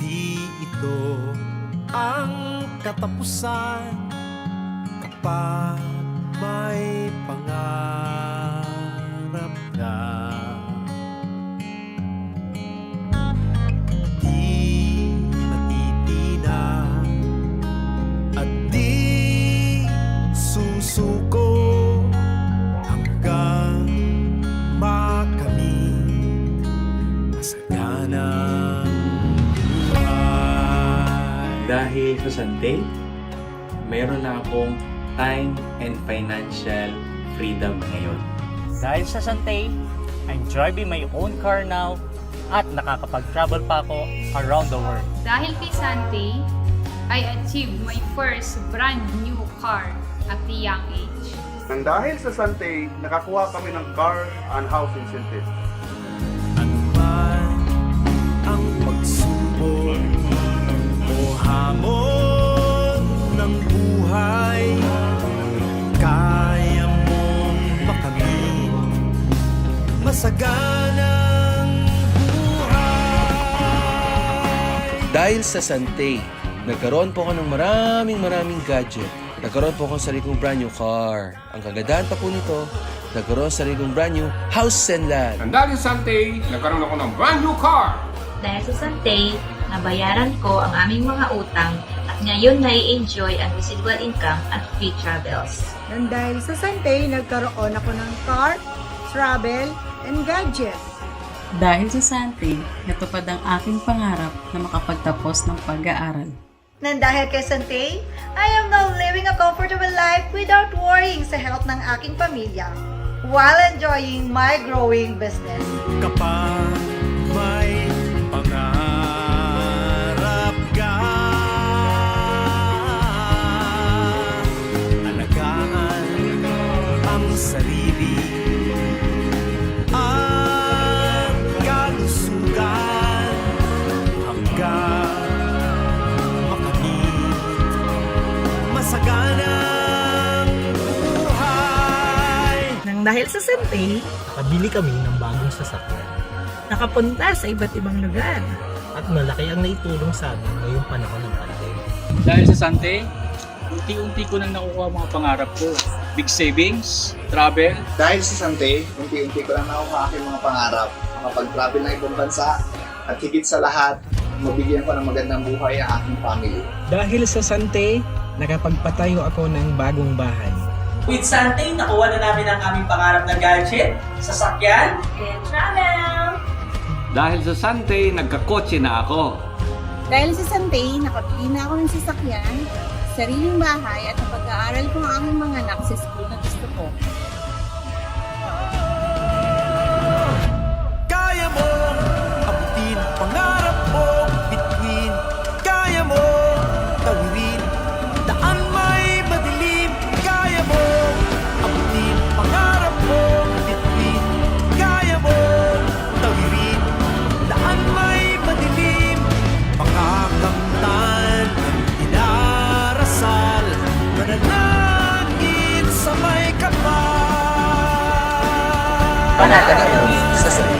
Di ito ang katapusan. Kapag may Dahil sa Sunday, meron na akong time and financial freedom ngayon. Dahil sa Santay, I'm driving my own car now at nakakapag-travel pa ako around the world. Dahil kay Sante, I achieved my first brand new car at a young age. Nang dahil sa Sante, nakakuha kami ng car and house incentive. Masaganang buhay Dahil sa Santay, nagkaroon po ako ng maraming maraming gadget. Nagkaroon po ako ng sarili kong brand new car. Ang kagandahan pa po nito, nagkaroon sa sarili kong brand new house and land. Nang dahil sa Sante, nagkaroon ako ng brand new car. Dahil sa Santay, nabayaran ko ang aming mga utang at ngayon nai-enjoy ang residual income at free travels. Nang dahil sa Santay, nagkaroon ako ng car, travel, and gadgets. Dahil sa Sante, natupad ang aking pangarap na makapagtapos ng pag-aaral. Nang dahil kay Santay, I am now living a comfortable life without worrying sa health ng aking pamilya while enjoying my growing business. Kapag may pangarap ka Alagaan ang sarili Nang dahil sa Santay, Nakabili kami ng bagong sasakyan nakapunta sa iba't ibang lugar. at malaki ang naitulong sa amin ngayong panahon ng pandemic. Dahil sa Sante, unti-unti ko nang nakukuha ang mga pangarap ko. Big savings, travel, Dahil sa Sante, unti-unti ko lang nakuha aking mga pangarap. Makapag-travel ng ibang bansa at higit sa lahat, mabigyan ko ng magandang buhay ang aking family. Dahil sa Sante, nakapagpatayo ako ng bagong bahay. With Sante, nakuha na namin ang aming pangarap na gadget, sasakyan, And travel! Dahil sa Sante, nagkakotse na ako. Dahil sa Santay, nakapili na ako ng sasakyan, sariling bahay at napag-aaral ko ang aming mga anak sa school na gusto ko. pa natin sa